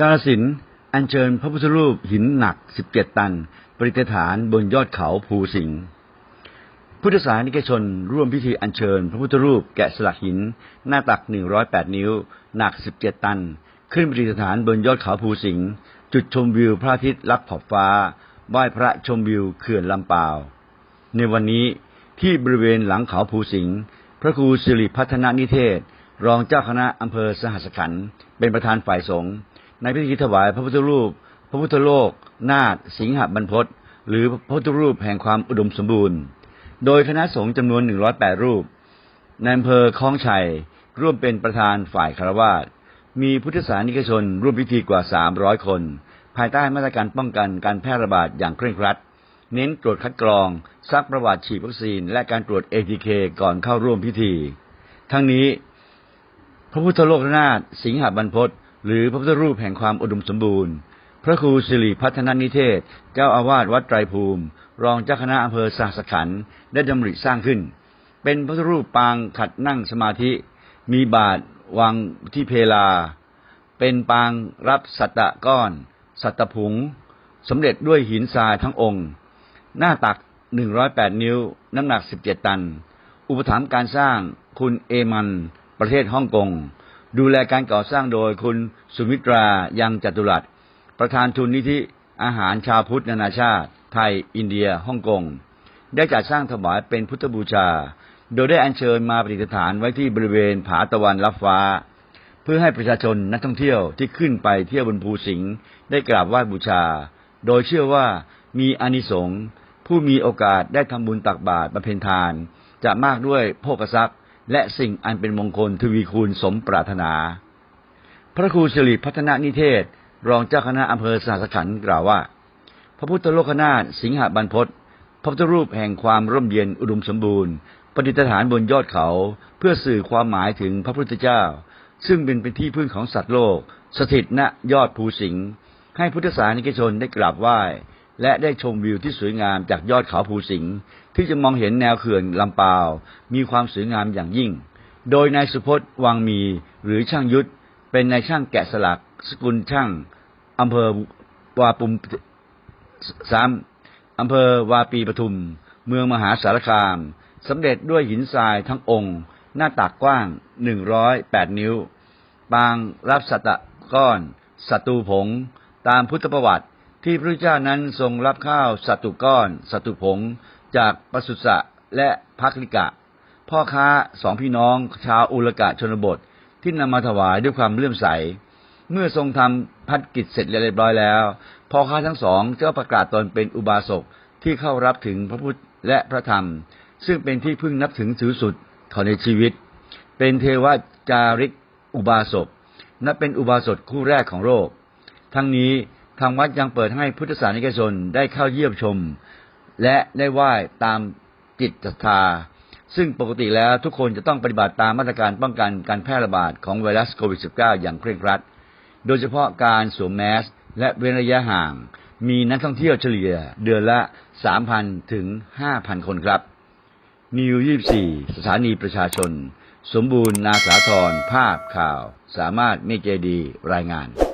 กาลสินอัญเชิญพระพุทธรูปหินหนัก17ตัน ปริษฐานบนยอดเขาภูสิงห์พุทธศาสนิกชนร่วมพิธีอัญเชิญ พระพุทธรูปแกะสลักหิน หน้าตัก108นิ้ว หนัก17ตัน ขึ้นปริษฐานบนยอดเขาภูสิงห์จุดชมวิวพระอาทิตย์ลับขอบฟ้าไหว้พระชมวิวเขื่อนลำปาว ในวันนี้ที่บริเวณหลังเขาภูสิงห์พระครูสิริพัฒนานิเทศ รองเจ้าคณะอำเภอสหัสขันธ์เป็นประธานฝ่ายสงฆ์ ในพิธีถวายพระพุทธรูป พระพุทธโลก นาฏสิงหบรรพตหรือพระพุทธรูปแห่งความอุดมสมบูรณ์ โดยคณะสงฆ์จำนวน 108 รูปในอำเภอคลองชัย ร่วมเป็นประธานฝ่ายคารวาสมีพุทธศาสนิกชนร่วมพิธีกว่า 300 คน ภายใต้มาตรการป้องกันการแพร่ระบาดอย่างเคร่งครัด เน้นตรวจคัดกรอง ซักประวัติฉีดวัคซีน และการตรวจ ATK ก่อนเข้าร่วมพิธี ทั้งนี้ พระพุทธโลกนาถสิงหบรรพต หรือพระพุทธรูปแห่งความอุดมสมบูรณ์ พระครูสิริพัฒนนิเทศ เจ้าอาวาสวัดไตรภูมิ รองเจ้าคณะอำเภอสหัสขันได้ดำริสร้างขึ้น เป็นพระพุทธรูปปางขัดนั่งสมาธิ มีบาทวางที่เพลา เป็นปางรับสัตตะก้อน สัตตผุงสำเร็จด้วยหินทรายทั้งองค์ หน้าตัก 108 นิ้ว น้ำหนัก 17 ตัน อุปถัมภ์การสร้างคุณเอมัน ประเทศฮ่องกง ดูแลการก่อสร้างโดยคุณสุมิตรายังจัตุรัสประธานทุนนิธิอาหารชาวพุทธนานาชาติ ไทย อินเดียฮ่องกง ได้จัดสร้างถวายเป็นพุทธบูชา โดยได้อัญเชิญมาประดิษฐานไว้ที่บริเวณผาตะวันรับฟ้า เพื่อให้ประชาชนนักท่องเที่ยวที่ขึ้นไปเที่ยวบนภูสิงห์ได้กราบไหว้บูชา โดยเชื่อว่ามีอานิสงส์ผู้มีโอกาสได้ทำบุญตักบาตรบำเพ็ญทาน จะมากด้วยโภคทรัพย์ และสิ่งอันเป็นมงคลทวีคูณสมปรารถนา พระครูสิริพัฒนานิเทศ รองเจ้าคณะอำเภอสหสขันกล่าวว่า พระพุทธโลกนาถสิงหบรรพตพระพุทธรูปแห่งความร่มเย็นอุดมสมบูรณ์ประดิษฐานบนยอดเขาเพื่อสื่อความหมายถึงพระพุทธเจ้า ซึ่งเป็นเป็นที่พึ่งของสัตว์โลก สถิตณยอดภูสิงห์ให้พุทธศาสนิกชนได้กราบไหว้ และได้ชมวิวที่สวยงามจากยอดเขาภูสิงห์ที่จะมองเห็นแนวเขื่อนลำปาว มีความสวยงามอย่างยิ่ง โดยนายสุพจน์วังมีหรือช่างยุทธเป็นนายช่างแกะสลัก สกุลช่างอำเภอวาปุมสามอำเภอวาปีปทุม เมืองมหาสารคามสำเร็จด้วยหินทรายทั้งองค์ หน้าตักกว้าง108นิ้ว ปางรับสัตะก้อน สัตตูผง ตามพุทธประวัติ ที่พระเจ้านั้นทรงรับข้าวสัตตุก้อน สัตตุผง จากปสุสะและพักลิกะ พ่อค้าสองพี่น้องชาวอุลกะชนบทที่นำมาถวายด้วยความเลื่อมใส เมื่อทรงทำพัดกิจเสร็จเรียบร้อยแล้ว พ่อค้าทั้งสองก็ประกาศตนเป็นอุบาสกที่เข้ารับถึงพระพุทธและพระธรรม ซึ่งเป็นที่พึ่งนับถึงสูงสุดของในชีวิต เป็นเทวจาริกอุบาสกนับเป็นอุบาสกคู่แรกของโลกทั้งนี้ ทางวัดยังเปิดให้พุทธศาสนิกชนได้เข้าเยี่ยมชม และได้ไหว้ตามจิตศรัทธา ซึ่งปกติแล้วทุกคนจะต้องปฏิบัติตามมาตรการป้องกันการแพร่ระบาดของไวรัสโควิด -19 อย่างเคร่งครัด โดยเฉพาะการสวมแมสและเว้นระยะห่าง มีนักท่องเที่ยวเฉลี่ยเดือนละ 3,000 ถึง 5,000 คนครับ นิว 24 สถานีประชาชน สมบูรณ์นาสาธรภาพข่าว สามารถเมเจดี รายงาน